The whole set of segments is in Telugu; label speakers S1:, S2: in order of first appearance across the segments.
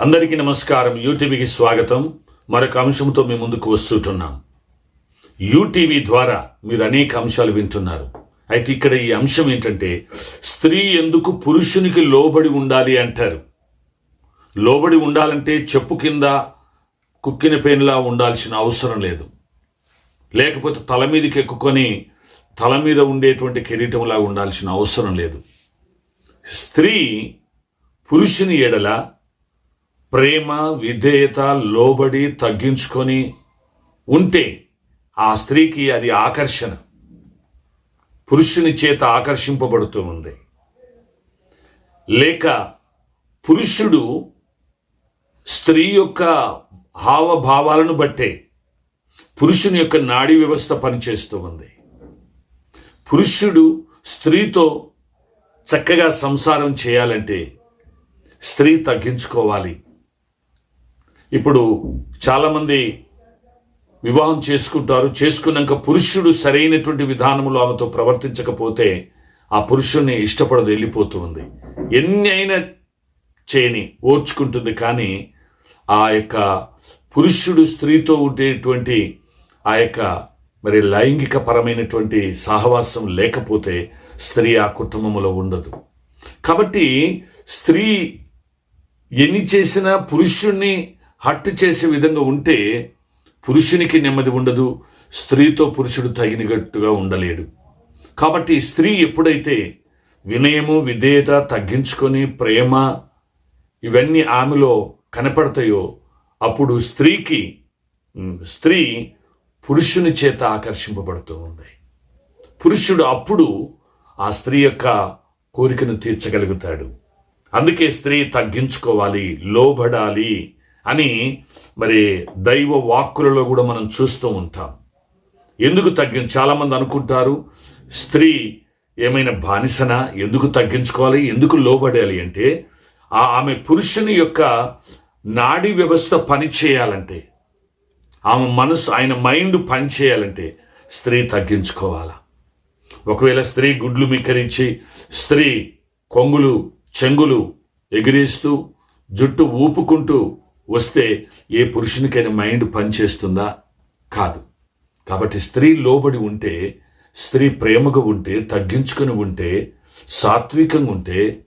S1: అందరికీ నమస్కారం. యూటీవీకి స్వాగతం. మరొక అంశంతో మీ ముందుకు వస్తుంటున్నాం. యూటీవీ ద్వారా మీరు అనేక అంశాలు వింటున్నారు. అయితే ఇక్కడ ఈ అంశం ఏంటంటే స్త్రీ ఎందుకు పురుషునికి లోబడి ఉండాలి అంటారు. లోబడి ఉండాలంటే చెప్పు కింద కుక్కిన పేనులా ఉండాల్సిన అవసరం లేదు. లేకపోతే తల మీదకి ఎక్కుకొని తల మీద ఉండేటువంటి కిరీటంలా ఉండాల్సిన అవసరం లేదు. స్త్రీ పురుషుని ఎడల ప్రేమ విధేయత లోబడి తగ్గించుకొని ఉంటే ఆ స్త్రీకి అది ఆకర్షణ. పురుషుని చేత ఆకర్షింపబడుతూ ఉంది. లేక పురుషుడు స్త్రీ యొక్క హావభావాలను బట్టే పురుషుని యొక్క నాడీ వ్యవస్థ పనిచేస్తూ ఉంది. పురుషుడు స్త్రీతో చక్కగా సంసారం చేయాలంటే స్త్రీ తగ్గించుకోవాలి. ఇప్పుడు చాలామంది వివాహం చేసుకుంటారు. చేసుకున్నాక పురుషుడు సరైనటువంటి విధానంలో ఆమెతో ప్రవర్తించకపోతే ఆ పురుషుణ్ణి ఇష్టపడదు వెళ్ళిపోతూ ఉంది. ఎన్ని అయినా చేయని ఓర్చుకుంటుంది కానీ ఆ యొక్క పురుషుడు స్త్రీతో ఉండేటువంటి ఆ యొక్క మరి లైంగిక పరమైనటువంటి సహవాసం లేకపోతే స్త్రీ ఆ కుటుంబంలో ఉండదు. కాబట్టి స్త్రీ ఎన్ని చేసినా పురుషుణ్ణి హట్ చేసే విధంగా ఉంటే పురుషునికి నెమ్మది ఉండదు స్త్రీతో పురుషుడు తగినట్టుగా ఉండలేడు. కాబట్టి స్త్రీ ఎప్పుడైతే వినయము విధేయత తగ్గించుకొని ప్రేమ ఇవన్నీ ఆమెలో కనపడతాయో అప్పుడు స్త్రీకి స్త్రీ పురుషుని చేత ఆకర్షింపబడుతూ ఉంది పురుషుడు అప్పుడు ఆ స్త్రీ యొక్క కోరికను తీర్చగలుగుతాడు. అందుకే స్త్రీ తగ్గించుకోవాలి లోబడాలి. అని మరి దైవ వాక్కులలో కూడా మనం చూస్తూ ఉంటాం. ఎందుకు తగ్గి చాలామంది అనుకుంటారు స్త్రీ ఏమైనా బానిసన? ఎందుకు తగ్గించుకోవాలి? ఎందుకు లోబడాలి అంటే ఆ ఆమె పురుషుని యొక్క నాడీ వ్యవస్థ పనిచేయాలంటే ఆమె మనసు ఆయన మైండ్ పనిచేయాలంటే స్త్రీ తగ్గించుకోవాలా? ఒకవేళ స్త్రీ గుడ్లు మిక్కరించి స్త్రీ కొంగులు చెంగులు ఎగిరేస్తూ జుట్టు ఊపుకుంటూ వస్తే ఏ పురుషునికైనా మైండ్ పనిచేస్తుందా? కాదు. కాబట్టి స్త్రీ లోబడి ఉంటే స్త్రీ ప్రేమగా ఉంటే తగ్గించుకుని ఉంటే సాత్వికంగా ఉంటే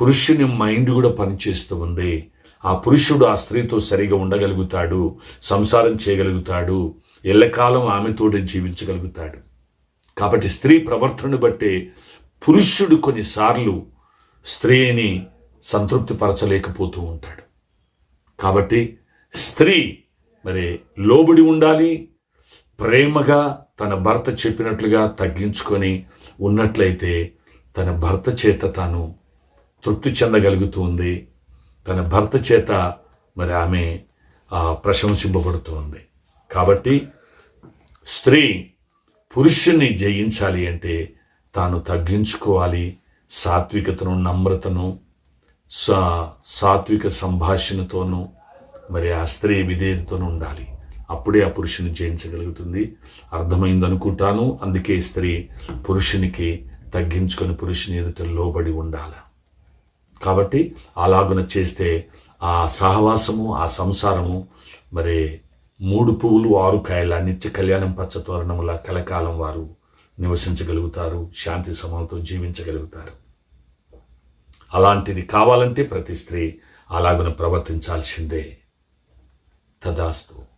S1: పురుషుని మైండ్ కూడా పనిచేస్తూ ఉంది. ఆ పురుషుడు ఆ స్త్రీతో సరిగా ఉండగలుగుతాడు సంసారం చేయగలుగుతాడు ఎల్లకాలం ఆమెతోటి జీవించగలుగుతాడు. కాబట్టి స్త్రీ ప్రవర్తనను బట్టే పురుషుడు కొన్నిసార్లు స్త్రీని సంతృప్తిపరచలేకపోతూ ఉంటాడు. కాబట్టి స్త్రీ మరి లోబడి ఉండాలి ప్రేమగా తన భర్త చెప్పినట్లుగా తగ్గించుకొని ఉన్నట్లయితే తన భర్త చేత తాను తృప్తి చెందగలుగుతుంది తన భర్త చేత మరి ఆమె ప్రశంసింపబడుతుంది. కాబట్టి స్త్రీ పురుషుణ్ణి జయించాలి అంటే తాను తగ్గించుకోవాలి సాత్వికతను నమ్రతను సా సాత్విక సంభాషణతోనూ మరి ఆ స్త్రీ విధేయతతోనూ ఉండాలి. అప్పుడే ఆ పురుషుని జయించగలుగుతుంది. అర్థమైంది అనుకుంటాను అందుకే స్త్రీ పురుషునికి తగ్గించుకొని పురుషుని ఎదుట లోబడి ఉండాలి. కాబట్టి అలాగున చేస్తే ఆ సహవాసము ఆ సంసారము మరి మూడు పువ్వులు ఆరు కాయల నిత్య కళ్యాణం పచ్చ తోరణముల కలకాలం వారు నివసించగలుగుతారు శాంతి సమాలతో జీవించగలుగుతారు. అలాంటిది కావాలంటే ప్రతి స్త్రీ అలాగున ప్రవర్తించాల్సిందే. తదాస్తు.